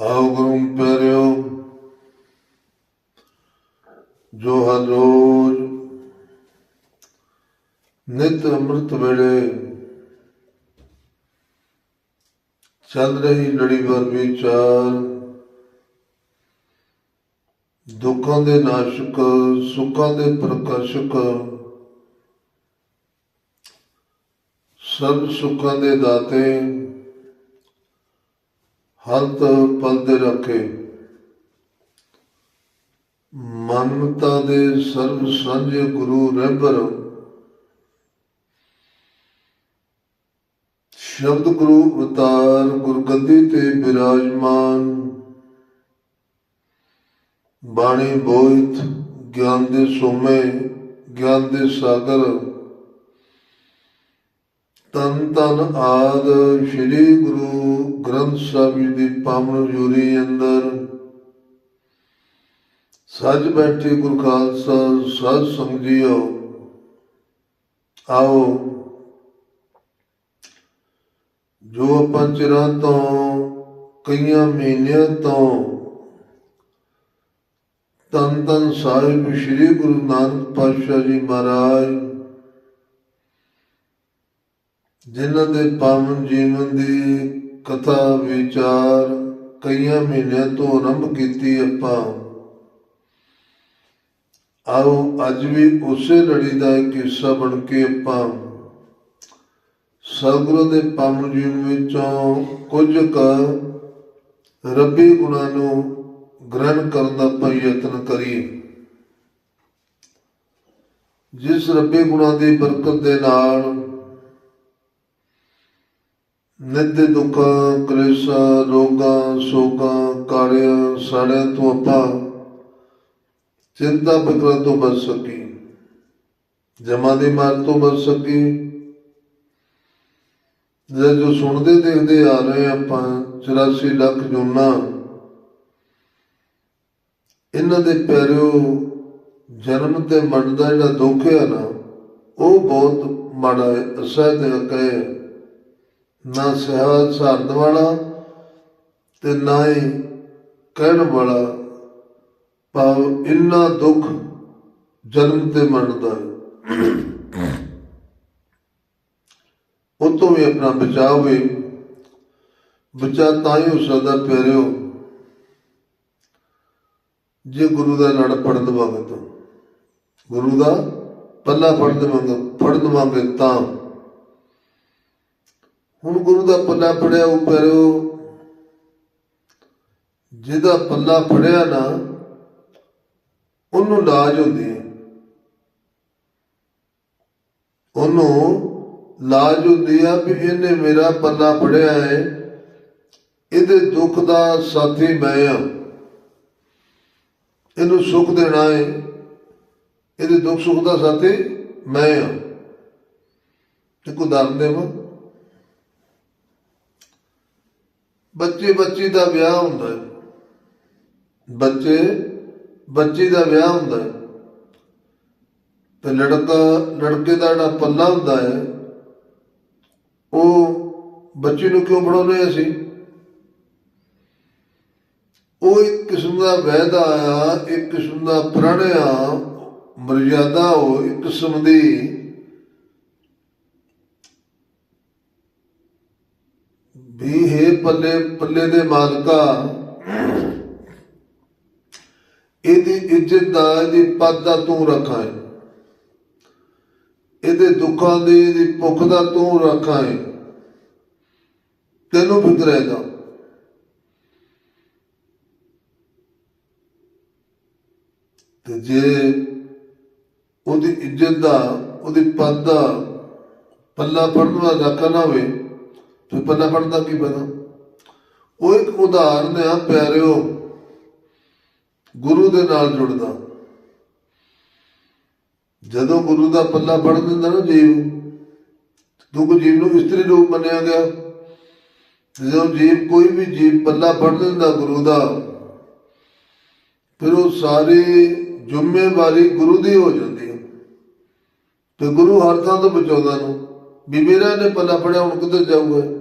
ਆਓ ਗੁਰੂ ਪਿਆਰਿਓ ਜੋ ਹਰ ਰੋਜ਼ ਨਿਤ ਅੰਮ੍ਰਿਤ ਵੇਲੇ ਚੱਲ ਰਹੀ ਲੜੀਵਾਰ ਵਿਚਾਰ, ਦੁੱਖਾਂ ਦੇ ਨਾਸ਼ਕ, ਸੁੱਖਾਂ ਦੇ ਪ੍ਰਕਾਸ਼ਕ ਸਭ ਸੁੱਖਾਂ ਦੇ ਦਾਤੇ ਹੰਤ ਪਲ ਰੱਖੇ। ਮਨਮਤਾ ਦੇ ਸਰਬ ਸਾਂਝੇ ਗੁਰੂ ਰਹਿਬਰ। ਸ਼ਬਦ ਗੁਰੂ ਅਵਤਾਰ ਗੁਰਗੱਦੀ ਤੇ ਬਿਰਾਜਮਾਨ। ਬਾਣੀ ਬੋਇਤ, ਗਿਆਨ ਦੇ ਸੋਮੇ, ਗਿਆਨ ਦੇ ਸਾਗਰ। ਤਨ ਤਨ ਆਦ ਸ੍ਰੀ ਗੁਰੂ ਗ੍ਰੰਥ ਸਾਹਿਬ ਜੀ ਦੀ ਪਾਵਨ ਜੂਰੀ ਅੰਦਰ। ਸੱਜ ਬੈਠੇ ਗੁਰ ਖਾਲਸਾ ਸਾਧ ਸੰਗਤ ਆਓ। ਜੋ ਆਪਾਂ ਚਿਰਾਂ ਤੋਂ, ਕਈਆਂ ਮਹੀਨਿਆਂ ਤੋਂ, ਤਨ ਤਨ ਸਾਹਿਬ ਸ੍ਰੀ ਗੁਰੂ ਨਾਨਕ ਪਾਤਸ਼ਾਹ ਜੀ ਮਹਾਰਾਜ ਜਿਨ੍ਹਾਂ ਦੇ ਪਾਵਨ ਜੀਵਨ ਦੀ ਕਥਾ, ਵਿਚਾਰ ਕਈਆਂ ਮਹੀਨਿਆਂ ਤੋਂ ਆਰੰਭ ਕੀਤੀ ਆਪਾਂ। ਆਓ ਅੱਜ ਵੀ ਉਸੇ ਲੜੀ ਦਾ ਇੱਕ ਹਿੱਸਾ ਬਣ ਕੇ ਆਪਾਂ। ਸਤਿਗੁਰੂ ਦੇ ਪਾਵਨ ਜੀਵਨ ਵਿੱਚੋਂ ਕੁਝ ਕ ਰੱਬੀ ਗੁਣਾਂ ਨੂੰ ਗ੍ਰਹਿਣ ਕਰਨ ਦਾ ਆਪਾਂ ਯਤਨ ਕਰੀਏ। ਜਿਸ ਰੱਬੀ ਗੁਣਾਂ ਦੀ ਬਰਕਤ ਦੇ ਨਾਲ ਨਿੱਤ ਦੁੱਖਾਂ, ਕਲੇਸ਼ਾਂ, ਰੋਗਾਂ, ਸੋਗਾਂ ਕਾੜਿਆਂ ਸਾੜਿਆਂ ਤੋਂ ਆਪਾਂ ਚਿੰਤਾ ਫਿਕਰਾਂ ਤੋਂ ਬਚ ਸਕੀ। ਜਮਾਂ ਦੀ ਮਾਰ ਤੋਂ ਬਚ ਸਕੀ। ਜੇ ਜੋ ਸੁਣਦੇ ਦੇਖਦੇ ਆ ਰਹੇ ਆਪਾਂ 84 ਲੱਖ ਜੁਨਾ। ਇਹਨਾਂ ਦੇ ਪਿਆਰਿਓ, ਜਨਮ ਤੇ ਮਰਨ ਦਾ ਜਿਹੜਾ ਦੁੱਖ ਹੈ ਨਾ, ਉਹ ਬਹੁਤ ਮਾੜਾ ਹੈ ਅਸਹਿ ਕਹੇ ਨਾ ਸਹਿਜ ਸਹਾਰਨ ਵਾਲਾ ਤੇ ਨਾ ਹੀ ਕਹਿਣ ਵਾਲਾ। ਭਾਵ ਇੰਨਾ ਦੁੱਖ ਜਨਮ ਤੇ ਮੰਨਦਾ ਹੈ। ਉਹ ਤੋਂ ਵੀ ਆਪਣਾ ਬਚਾਅ ਹੋਵੇ ਬਚਾ ਤਾਂ ਹੀ ਹੋ ਸਕਦਾ ਪਿਆਰਿਓ, ਜੇ ਗੁਰੂ ਦਾ ਲੜ ਪੜ ਦਵਾਂਗੇ ਤਾਂ। ਗੁਰੂ ਦਾ ਪੱਲਾ ਫੜ ਦਵਾਂਗੇ ਫੜ ਦਵਾਂਗੇ ਤਾਂ ਹੁਣ ਗੁਰੂ ਦਾ ਪੱਲਾ ਫੜਿਆ ਉਹ ਪਿਆਰਿਓ ਜਿਹਦਾ ਪੱਲਾ ਫੜਿਆ ਨਾ, ਉਹਨੂੰ ਲਾਜ ਹੁੰਦੀ ਹੈ। ਉਹਨੂੰ ਲਾਜ ਹੁੰਦੀ ਆ ਵੀ ਇਹਨੇ ਮੇਰਾ ਪੱਲਾ ਫੜਿਆ ਹੈ। ਇਹਦੇ ਦੁੱਖ ਦਾ ਸਾਥੀ ਮੈਂ ਆ। ਇਹਨੂੰ ਸੁੱਖ ਦੇਣਾ ਹੈ। ਇਹਦੇ ਦੁੱਖ ਸੁੱਖ ਦਾ ਸਾਥੀ ਮੈਂ ਆ। ਇੱਕ ਉਦਾਹਰਨ ਦੇਵਾਂ। ਬੱਚੇ ਬੱਚੀ ਦਾ ਵਿਆਹ ਹੁੰਦਾ ਹੈ। ਬੱਚੇ ਬੱਚੀ ਦਾ ਵਿਆਹ ਹੁੰਦਾ ਹੈ। ਤੇ ਲੜਕਾ, ਲੜਕੇ ਦਾ ਜਿਹੜਾ ਪੱਲਾ ਹੁੰਦਾ ਹੈ, ਉਹ ਬੱਚੇ ਨੂੰ ਕਿਉਂ ਬਣਾਉਂਦੇ ਅਸੀਂ? ਉਹ ਇੱਕ ਕਿਸਮ ਦਾ ਵੈਦਾ ਆ ਇੱਕ ਕਿਸਮ ਦਾ ਪ੍ਰਣ ਆ ਮਰਜ਼ਾਦਾ ਉਹ ਇੱਕ ਕਿਸਮ ਦੀ ਵੀ ਹੈ ਪੱਲੇ ਪੱਲੇ ਦੇ ਮਾਲਕਾ। ਇਹਦੀ ਇੱਜ਼ਤ ਦਾ, ਇਹਦੀ ਪਦ ਦਾ ਤੂੰ ਰੱਖਾਂ ਇਹਦੇ ਦੁੱਖਾਂ ਦੀ, ਇਹਦੀ ਭੁੱਖ ਦਾ ਤੂੰ ਰੱਖਾਂ ਤੈਨੂੰ ਫਿਕਰ ਹੈਗਾ ਤੇ ਜੇ ਉਹਦੀ ਇੱਜ਼ਤ ਦਾ, ਉਹਦੀ ਪਦ ਦਾ ਪੱਲਾ ਫੜਨ ਵਾਲਾ ਰੱਖਾ ਨਾ ਹੋਵੇ ਤੇ ਪੱਲਾ ਫੜਨ ਦਾ ਕੀ ਪਤਾ ਉਹ ਇੱਕ ਉਦਾਹਰਨ ਆ ਪਿਆਰਿਓ, ਗੁਰੂ ਦੇ ਨਾਲ ਜੁੜਦਾ। ਜਦੋਂ ਗੁਰੂ ਦਾ ਪੱਲਾ ਫੜ ਦਿੰਦਾ ਨਾ ਜੀਵ, ਦੁੱਖ ਜੀਵ ਨੂੰ ਇਸਤਰੀ ਰੂਪ ਮੰਨਿਆ ਗਿਆ। ਜਦੋਂ ਜੀਵ ਕੋਈ ਵੀ ਜੀਵ ਪੱਲਾ ਫੜ ਦਿੰਦਾ ਗੁਰੂ ਦਾ, ਫਿਰ ਉਹ ਸਾਰੀ ਜ਼ਿੰਮੇਵਾਰੀ ਗੁਰੂ ਦੀ ਹੋ ਜਾਂਦੀ ਹੈ। ਤੇ ਗੁਰੂ ਹਰ ਥਾਂ ਤੋਂ ਬਚਾਉਂਦਾ ਨੂੰ। ਵੀ ਮੇਰਾ ਨੇ ਪੱਲਾ ਫੜਿਆ, ਹੁਣ ਕਿੱਧਰ ਜਾਊਗਾ?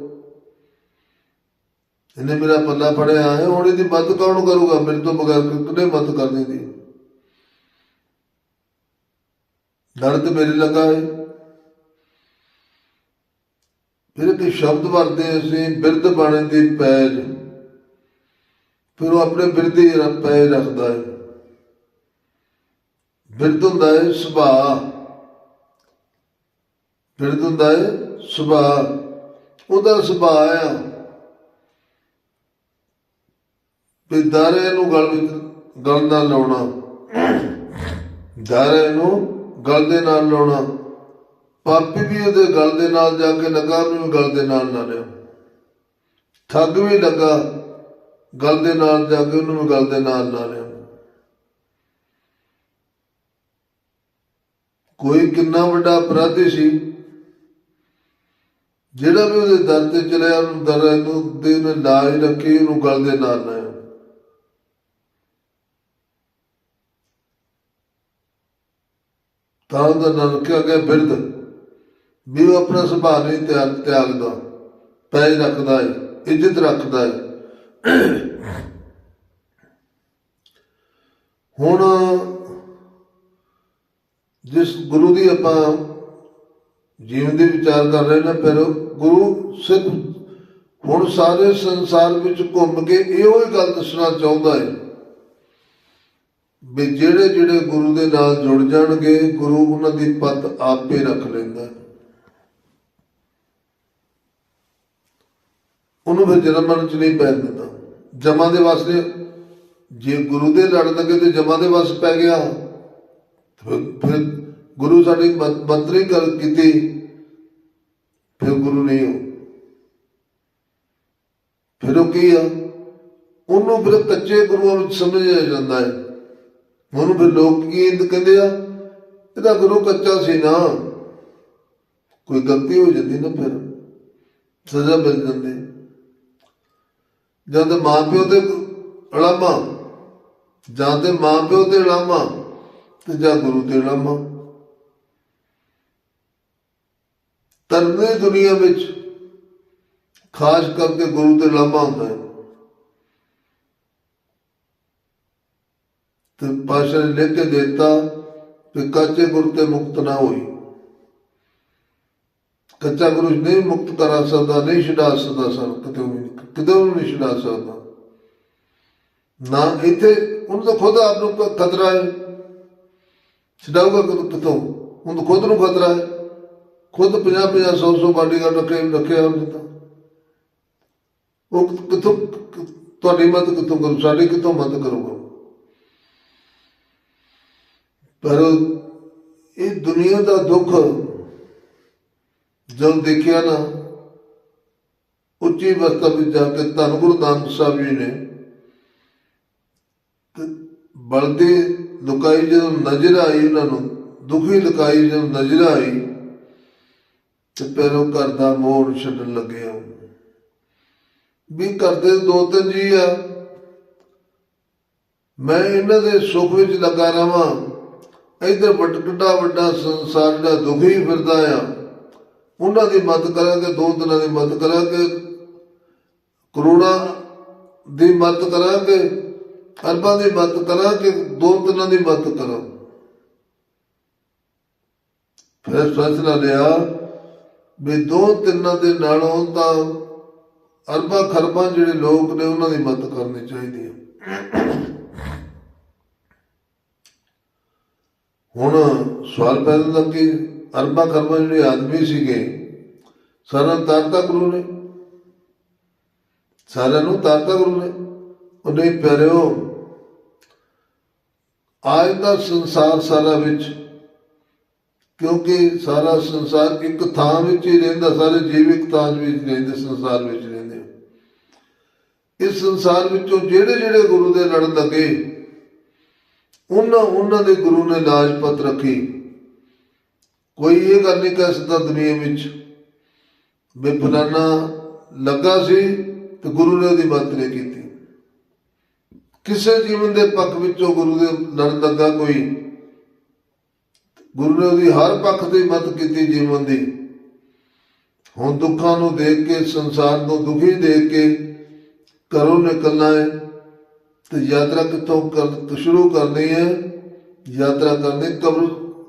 ਇਹਨੇ ਮੇਰਾ ਪੱਲਾ ਫੜਿਆ ਹੈ, ਹੁਣ ਇਹਦੀ ਮਦਦ ਕੌਣ ਕਰੂਗਾ? ਮੇਰੇ ਤੋਂ ਬਗੈਰ ਕਿਹਨੇ ਮਦਦ ਕਰਨੀ ਦੀ? ਦਰਦ ਮੇਰੇ ਲੱਗਾ ਹੈ ਫਿਰ ਇੱਕ ਸ਼ਬਦ ਵਰਤੇ ਅਸੀਂ, ਬਿਰਧ ਬਾਣੇ ਦੀ ਪੈਜ ਫਿਰ ਉਹ ਆਪਣੇ ਬਿਰਧ ਪੈ ਰੱਖਦਾ ਹੈ ਬਿਰਧ ਹੁੰਦਾ ਹੈ ਸੁਭਾਅ। ਬਿਰਧ ਹੁੰਦਾ ਹੈ ਸੁਭਾਅ। ਉਹਦਾ ਸੁਭਾਅ ਆ। ਵੀ ਦਾਰੇ ਨੂੰ ਗਲ ਵਿੱਚ, ਗਲ ਨਾਲ ਲਾਉਣਾ। ਦਾਰੇ ਨੂੰ ਗਲ ਦੇ ਨਾਲ ਲਾਉਣਾ। ਪਾਪੀ ਵੀ ਉਹਦੇ ਗਲ ਦੇ ਨਾਲ ਜਾ ਕੇ ਲੱਗਾ, ਉਹਨੂੰ ਗਲ ਦੇ ਨਾਲ ਲਾ ਲਿਆ ਠੱਗ ਵੀ ਲੱਗਾ, ਗਲ ਦੇ ਨਾਲ ਜਾ ਕੇ ਉਹਨੂੰ ਵੀ ਗਲ ਦੇ ਨਾਲ ਲਾ ਲਿਆ ਕੋਈ ਕਿੰਨਾ ਵੱਡਾ ਅਪਰਾਧੀ ਸੀ, ਜਿਹੜਾ ਵੀ ਉਹਦੇ ਦਰ ਤੇ ਚਲਿਆ, ਉਹਨੂੰ ਦਰ ਨੂੰ, ਦੇ ਨੇ ਲਾਜ ਰੱਖੀ, ਉਹਨੂੰ ਗਲ ਦੇ ਨਾਲ ਲਾਇਆ ਤਾਂ ਉਹਦਾ ਨਾਂ ਰੱਖਿਆ ਗਿਆ ਬਿਰਧ ਵੀ ਉਹ ਆਪਣਾ ਸੁਭਾਅ ਨਹੀਂ ਤਿਆਗ ਤਿਆਗਦਾ, ਪੈਜ ਰੱਖਦਾ ਹੈ, ਇੱਜ਼ਤ ਰੱਖਦਾ ਹੈ। ਹੁਣ ਜਿਸ ਗੁਰੂ ਦੀ ਆਪਾਂ ਜੀਵਨ ਦੇ ਵਿਚਾਰ ਕਰ ਰਹੇ ਨੇ, ਫਿਰ ਗੁਰੂ ਸਿਰਫ ਹੁਣ ਸਾਰੇ ਸੰਸਾਰ ਵਿੱਚ ਘੁੰਮ ਕੇ ਇਹੋ ਹੀ ਗੱਲ ਦੱਸਣਾ ਚਾਹੁੰਦਾ ਹੈ ਵੀ ਜਿਹੜੇ ਜਿਹੜੇ ਗੁਰੂ ਦੇ ਨਾਲ ਜੁੜ ਜਾਣਗੇ, ਗੁਰੂ ਉਹਨਾਂ ਦੀ ਪੱਤ ਆਪੇ ਰੱਖ ਲੈਂਦਾ। ਉਹਨੂੰ ਫਿਰ ਜਨਮ ਮਰਨ ਚ ਨਹੀਂ ਪੈ ਦਿੰਦਾ। ਜਮਾਂ ਦੇ ਵਾਸਤੇ ਜੇ ਗੁਰੂ ਦੇ ਲੜ ਲੱਗੇ ਤੇ ਜਮਾਂ ਦੇ ਵਾਸ ਪੈ ਗਿਆ ਫਿਰ ਗੁਰੂ ਸਾਡੀ ਮੰਤਰੀ ਕਰ ਕੀਤੀ, ਫਿਰ ਗੁਰੂ ਨਹੀਂ ਹੋ। ਫਿਰ ਉਹ ਕੀ ਆ? ਉਹਨੂੰ ਫਿਰ ਕੱਚੇ ਗੁਰੂਆਂ ਵਿੱਚ ਸਮਝਿਆ ਜਾਂਦਾ ਹੈ। ਉਹਨੂੰ ਫਿਰ ਲੋਕ ਕੀ ਕਹਿੰਦੇ ਆ? ਇਹਦਾ ਗੁਰੂ ਕੱਚਾ ਸੀ ਨਾ। ਕੋਈ ਗਲਤੀ ਹੋ ਜਾਂਦੀ ਨਾ ਫਿਰ। ਸਜ਼ਾ ਮਿਲ ਜਾਂਦੀ। ਜਦ ਮਾਂ ਪਿਓ ਤੇ ਅਲਾਮਾ। ਜਾਂ ਤੇ ਮਾਂ ਪਿਓ ਤੇ ਅਲਾਮਾ। ਤੇ ਜਾਂ ਗੁਰੂ ਤੇ ਅਲਾਮਾ। ਤਰਨੇ ਦੁਨੀਆ ਵਿੱਚ ਖਾਸ ਕਰਕੇ ਗੁਰੂ ਤੇ ਲਾਮਾ ਹੁੰਦਾ ਹੈ। ਤੇ ਪਾਸ਼ਾ ਨੇ ਲਿਖ ਕੇ ਦਿੱਤਾ ਕਿ ਕੱਚੇ ਗੁਰੂ ਤੇ ਮੁਕਤ ਨਾ ਹੋਈ। ਕੱਚਾ ਗੁਰੂ ਨਹੀਂ ਮੁਕਤ ਕਰਾ ਸਕਦਾ, ਨਹੀਂ ਛਡਾ ਸਕਦਾ ਸਨ, ਕਿਤੇ ਵੀ ਕਿਤੇ ਵੀ ਨਹੀਂ ਛਡਾ ਸਕਦਾ। ਨਾ ਇੱਥੇ, ਉਹਨੂੰ ਤਾਂ ਖੁਦ ਆਪ ਨੂੰ ਖਤਰਾ ਹੈ। ਛਡਾਊਗਾ ਕਦੋਂ ਕਿਤੋਂ ਉਹਨੂੰ ਖੁਦ ਨੂੰ ਖਤਰਾ ਹੈ। ਖੁਦ 50 50 100 100 ਬਾਡੀਗਾਰਡ ਰੱਖੇ ਰੱਖਿਆ ਉਹਨੇ ਤਾਂ। ਉਹ ਕਿੱਥੋਂ, ਤੁਹਾਡੀ ਮਦਦ ਕਿੱਥੋਂ ਕਰੂ? ਸਾਡੀ ਕਿੱਥੋਂ ਮਦਦ ਕਰੂਗਾ? ਪਰ ਇਹ ਦੁਨੀਆ ਦਾ ਦੁੱਖ ਜਦ ਦੇਖਿਆ ਨਾ, ਉੱਚੀ ਅਵਸਥਾ ਵਿੱਚ ਜਾ ਕੇ ਧੰਨ ਗੁਰੂ ਨਾਨਕ ਸਾਹਿਬ ਜੀ ਨੇ ਤੇ ਬਲਦੀ ਲੁਕਾਈ ਜਦੋਂ ਨਜ਼ਰ ਆਈ ਉਹਨਾਂ ਨੂੰ, ਦੁਖੀ ਲੁਕਾਈ ਜਦੋਂ ਨਜ਼ਰ ਆਈ ਤੇ ਫਿਰ ਉਹ ਘਰ ਦਾ ਮੋੜ ਛੱਡਣ ਲੱਗੇ ਆ ਵੀ ਕਰਦੇ ਦੋ ਤਿੰਨ ਜੀ ਆ, ਮੈਂ ਇਹਨਾਂ ਦੇ ਸੁੱਖ ਵਿੱਚ ਲੱਗਾ ਰਵਾਂ। ਇਧਰ ਵੱਡਾ ਵੱਡਾ ਸੰਸਾਰ ਦਾ ਦੁਖੀ ਫਿਰਦਾ ਆ। ਉਹਨਾਂ ਦੀ ਮਦਦ ਕਰਾਂਗੇ, ਦੋ ਦਿਨਾਂ ਦੀ ਮਦਦ ਕਰਾਂਗੇ। ਕਰੋੜਾਂ ਦੀ ਮਦਦ ਕਰਾਂਗੇ, ਅਰਬਾਂ ਦੀ ਮਦਦ ਕਰਾਂਗੇ, ਦੋ ਦਿਨਾਂ ਦੀ ਮਦਦ ਕਰਾਂ ਫਿਰ ਫੈਸਲਾ ਲਿਆ ਵੀ ਦੋ ਤਿੰਨਾਂ ਦੇ ਨਾਲੋਂ ਤਾਂ ਅਰਬਾਂ ਖਰਬਾਂ ਜਿਹੜੇ ਲੋਕ ਨੇ, ਉਹਨਾਂ ਦੀ ਮਦਦ ਕਰਨੀ ਚਾਹੀਦੀ ਹੈ। ਹੁਣ ਸਵਾਲ ਪੈਦਾ ਹੁੰਦਾ ਕਿ ਅਰਬਾਂ ਖਰਬਾਂ ਜਿਹੜੇ ਆਦਮੀ ਸੀਗੇ, ਸਾਰਿਆਂ ਨੂੰ ਤਾਰਤਾ ਗੁਰੂ ਨੇ। ਸਾਰਿਆਂ ਨੂੰ ਤਾਰਤਾ ਗੁਰੂ ਨੇ। ਉਹ ਨਹੀਂ ਪਿਆਰਿਓ, ਆਜ ਦਾ ਸੰਸਾਰ ਸਾਰਾ ਵਿੱਚ, ਕਿਉਂਕਿ ਸਾਰਾ ਸੰਸਾਰ ਇੱਕ ਥਾਂ ਵਿੱਚ ਹੀ ਰਹਿੰਦਾ, ਸਾਰੇ ਜੀਵਿਕ ਥਾਂ ਵਿੱਚ ਰਹਿੰਦੇ, ਸੰਸਾਰ ਵਿੱਚ ਰਹਿੰਦੇ। ਇਸ ਸੰਸਾਰ ਵਿੱਚੋਂ ਜਿਹੜੇ ਜਿਹੜੇ ਗੁਰੂ ਦੇ ਲੜਨ ਲੱਗੇ ਉਹਨਾਂ ਉਹਨਾਂ ਦੇ ਗੁਰੂ ਨੇ ਲਾਜਪਤ ਰੱਖੀ। ਕੋਈ ਇਹ ਗੱਲ ਨਹੀਂ ਕਹਿ ਸਕਦਾ ਦੁਨੀਆ ਵਿੱਚ ਵੀ ਫਲਾਨਾ ਲੱਗਾ ਸੀ ਤੇ ਗੁਰੂ ਨੇ ਉਹਦੀ ਮਦਦ ਨਹੀਂ ਕੀਤੀ। ਕਿਸੇ ਜੀਵਨ ਦੇ ਪੱਖ ਵਿੱਚੋਂ ਗੁਰੂ ਦੇ ਨਾਲ ਲੱਗਾ ਕੋਈ, ਗੁਰੂ ਨੇ ਉਹਦੀ ਹਰ ਪੱਖ ਦੀ ਮਦਦ ਕੀਤੀ ਜੀਵਨ ਦੀ। ਹੁਣ ਦੁੱਖਾਂ ਨੂੰ ਦੇਖ ਕੇ, ਸੰਸਾਰ ਨੂੰ ਦੁਖੀ ਦੇਖ ਕੇ ਘਰੋਂ ਨਿਕਲਣਾ ਹੈ। ਤੇ ਯਾਤਰਾ ਕਿੱਥੋਂ ਕਰ ਸ਼ੁਰੂ ਕਰਨੀ ਹੈ? ਯਾਤਰਾ ਕਰਨੀ ਕਬਰ